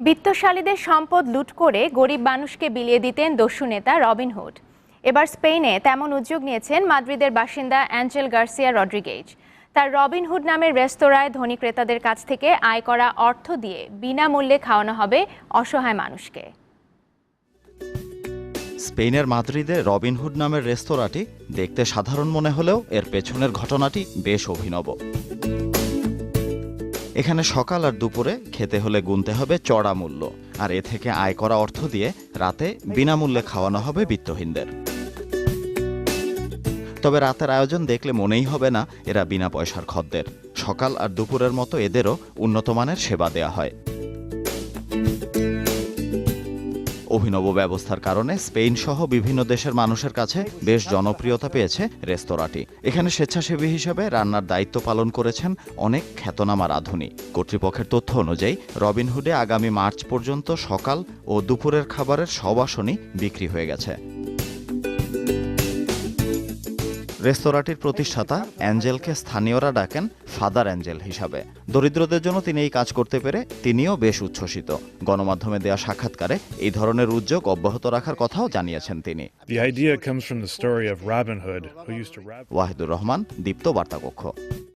বিত্তশালীদের সম্পদ লুট করে গরিব মানুষকে বিলিয়ে দিতেন দস্যু নেতা রবিন হুড। এবার স্পেনে তেমন উদ্যোগ নিয়েছেন মাদ্রিদের বাসিন্দা অ্যাঞ্জেল গার্সিয়া রড্রিগেজ। তার রবিন হুড নামের রেস্তোরাঁয় ধনী ক্রেতাদের কাছ থেকে আয় করা অর্থ দিয়ে বিনামূল্যে খাওয়ানো হবে অসহায় মানুষকে। স্পেনের মাদ্রিদে রবিনহুড নামের রেস্তোরাঁটি দেখতে সাধারণ মনে হলেও এর পেছনের ঘটনাটি বেশ অভিনব। এখানে সকাল আর দুপুরে খেতে হলে গুনতে হবে চড়া মূল্য, আর এ থেকে আয় করা অর্থ দিয়ে রাতে বিনামূল্যে খাওয়ানো হবে বিত্তহীনদের। তবে রাতের আয়োজন দেখলে মনেই হবে না এরা বিনা পয়সার খদ্দের। সকাল আর দুপুরের মতো এদেরও উন্নতমানের সেবা দেয়া হয়। অভিনব ব্যবস্থার কারণে স্পেন সহ বিভিন্ন দেশের মানুষের কাছে বেশ জনপ্রিয়তা পেয়েছে রেস্তোরাঁটি। এখানে স্বেচ্ছাসেবী হিসেবে রান্নার দায়িত্ব পালন করেছেন অনেক খ্যাতনামা রাঁধুনি কর্তৃপক্ষের তথ্য অনুযায়ী, রবিনহুডে আগামী মার্চ পর্যন্ত সকাল ও দুপুরের খাবারের সব আসনই বিক্রি হয়ে গেছে। রেস্তোরাঁটির প্রতিষ্ঠাতা অ্যাঞ্জেলকে স্থানীয়রা ডাকেন ফাদার অ্যাঞ্জেল হিসাবে। দরিদ্রদের জন্য তিনি এই কাজ করতে পেরে তিনিও বেশ উচ্ছ্বসিত। গণমাধ্যমে দেয়া সাক্ষাৎকারে এই ধরনের উদ্যোগ অব্যাহত রাখার কথাও জানিয়েছেন তিনি. ওয়াহিদুর রহমান দীপ্ত বার্তাকক্ষ।